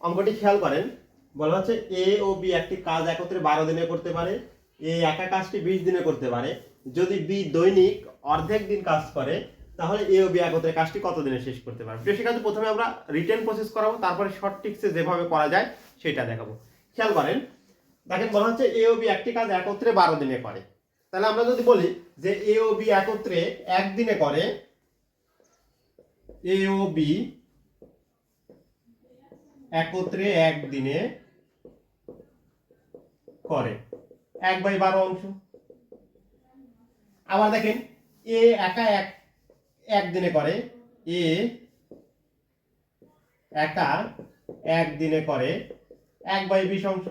অঙ্কটি খেয়াল করেন। বলা হচ্ছে এ ও বি একটি কাজ একত্রে বারো দিনে করতে পারে এ একা কাজটি বিশ দিনে করতে পারে। যদি বি দৈনিক অর্ধেক দিন কাজ করে, তাহলে এ ও বি একত্রে কাজটি কত দিনে শেষ করতে পারে প্রিয় শিক্ষার্থী প্রথমে আমরা রিটার্ন প্রসেস করাবো, তারপরে শর্ট টিক্সে যেভাবে করা যায়, সেটা দেখাবো। খেয়াল করেন, দেখেন বলা হচ্ছে এ ও বি একটি কাজ একত্রে বারো দিনে করে। তাহলে আমরা যদি বলি যে এ ও বি একত্রে একদিনে করে এ ও বি একত্রে একদিনে করে। এক বাই বারো অংশ। আবার দেখেন, এ একা এক, একদিনে করে, এ একা একদিনে করে এক বাই বিশ অংশ।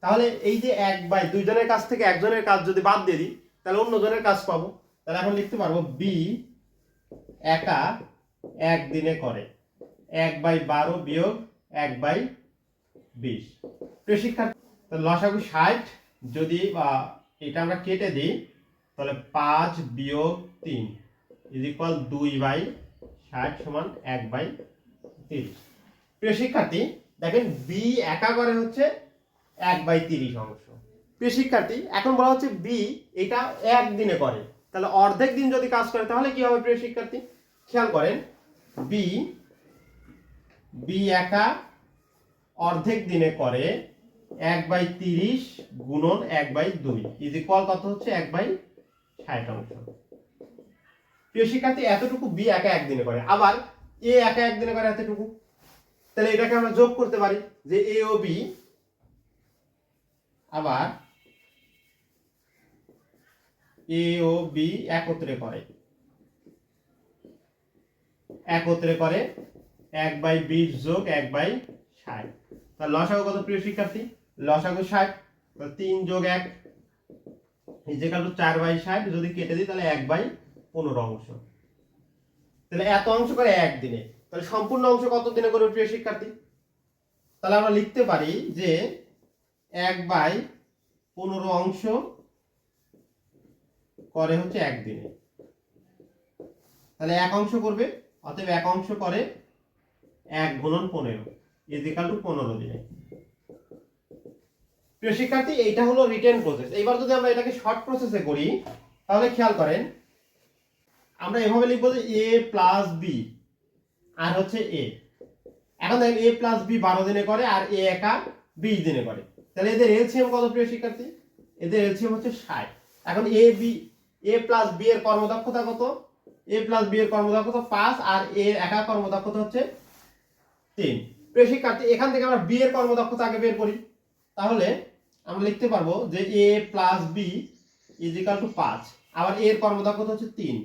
তাহলে এই যে এক বাই দুইজনের কাছ থেকে একজনের কাজ যদি বাদ দিয়ে দিই, তাহলে অন্যজনের কাজ পাবো। তাহলে এখন লিখতে পারব বি একা একদিনে করে। এক বাই বারো বিয়োগ এক বাই বিশ। প্রিয় শিক্ষার্থী লসাগু ষাট, যদি এটা আমরা কেটে দিই, তাহলে পাঁচ বিয়োগ তিন ইজ ইকুয়াল দুই বাই ষাট সমান এক বাই তিরিশ। প্রিয় শিক্ষার্থী, দেখেন বি একা করে হচ্ছে এক বাই তিরিশ অংশ। প্রিয় শিক্ষার্থী, এখন বলা হচ্ছে বি এটা একদিনে করে। তাহলে অর্ধেক দিন যদি কাজ করে, তাহলে কি হবে প্রিয় শিক্ষার্থী? খেয়াল করেন বি বি একা অর্ধেক দিনে করে এক বাই তিরিশ গুণন এক বাই দুই। ইজ ইকুয়াল কত হচ্ছে? এক বাই ষাট অংশ। প্রিয় শিক্ষার্থী, এতটুকু বি একা একদিনে করে। আবার এ একা একদিনে করে এতটুকু? তাহলে এটাকে আমরা যোগ করতে পারি যে এ ও বি আবার এ ও বি একত্রে করে। একত্রে করে এক বাই বিশ যোগ এক বাই ষাট। তাহলে লসাগু কত প্রিয় শিক্ষার্থী? লসাগু ষাট তিন যোগ এক ইজেকাল টু চার বাই ষাট। যদি কেটে দিই, তাহলে এক বাই পনেরো অংশ। তাহলে এত অংশ করে একদিনে তাহলে সম্পূর্ণ অংশ কত দিনে করবে প্রিয় শিক্ষার্থী? তাহলে আমরা লিখতে পারি যে এক বাই পনেরো অংশ করে হচ্ছে একদিনে তাহলে এক অংশ করবে, অতএব এক অংশ করে এক গুণন পনেরো ইজিকাল টু পনেরো দিনে প্রিয় শিক্ষার্থী, এইটা হলো রিটেন প্রসেস এইবার যদি আমরা এটাকে শর্ট প্রসেসে করি, তাহলে খেয়াল করেন, আমরা এভাবে লিখব যে এ প্লাস বি আর হচ্ছে এ এখন দেখেন এ প্লাস বি বারো দিনে করে, আর এ একা বিশ দিনে করে। তাহলে এদের এলসিএম কত প্রিয় শিক্ষার্থী? এদের এলসিএম হচ্ছে ষাট। এখন A B A plus B এর কর্মদক্ষতা কত? এ প্লাস বি এর কর্মদক্ষতা পাঁচ, আর এ একা কর্মদক্ষতা হচ্ছে তিন। প্রিয় শিক্ষার্থী, এখান থেকে আমরা বি এর কর্মদক্ষতা আগে বের করি। তাহলে আমরা লিখতে পারব যে A plus B is equal to পাঁচ। আবার এর কর্মদক্ষতা হচ্ছে তিন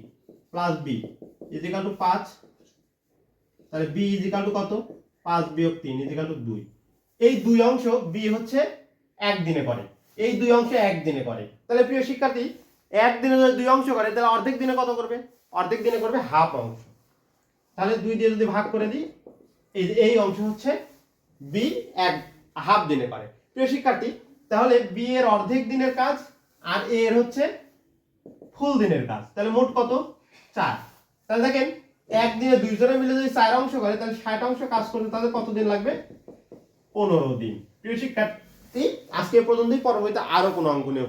plus B is equal to পাঁচ। তাহলে বি ইজ ইকাল টু কত? পাঁচ বিয়োগ তিন ইজ ইকাল টু দুই। এই দুই অংশ বি হচ্ছে একদিনে করে। এই দুই অংশ একদিনে করে। তাহলে প্রিয় শিক্ষার্থী, একদিনে যদি দুই অংশ করে, তাহলে অর্ধেক দিনে কত করবে? অর্ধেক দিনে করবে হাফ অংশ। তাহলে দুই দিয়ে যদি ভাগ করে দিই এই এই অংশ হচ্ছে বি এক হাফ দিনে পারে। প্রিয় শিক্ষার্থী, তাহলে বি এর অর্ধেক দিনের কাজ আর এ এর হচ্ছে ফুল দিনের কাজ। তাহলে মোট কত? চার। তাহলে দেখেন একদিনে দুইজনে মিলে যদি চার অংশ করে, তাহলে ষাট অংশ কাজ করতে তাদের কত দিন লাগবে? পনেরো দিন। প্রিয় শিক্ষার্থী, আজকে পর্যন্তই। পরবর্তীতে আরও কোনো অঙ্ক নিয়ে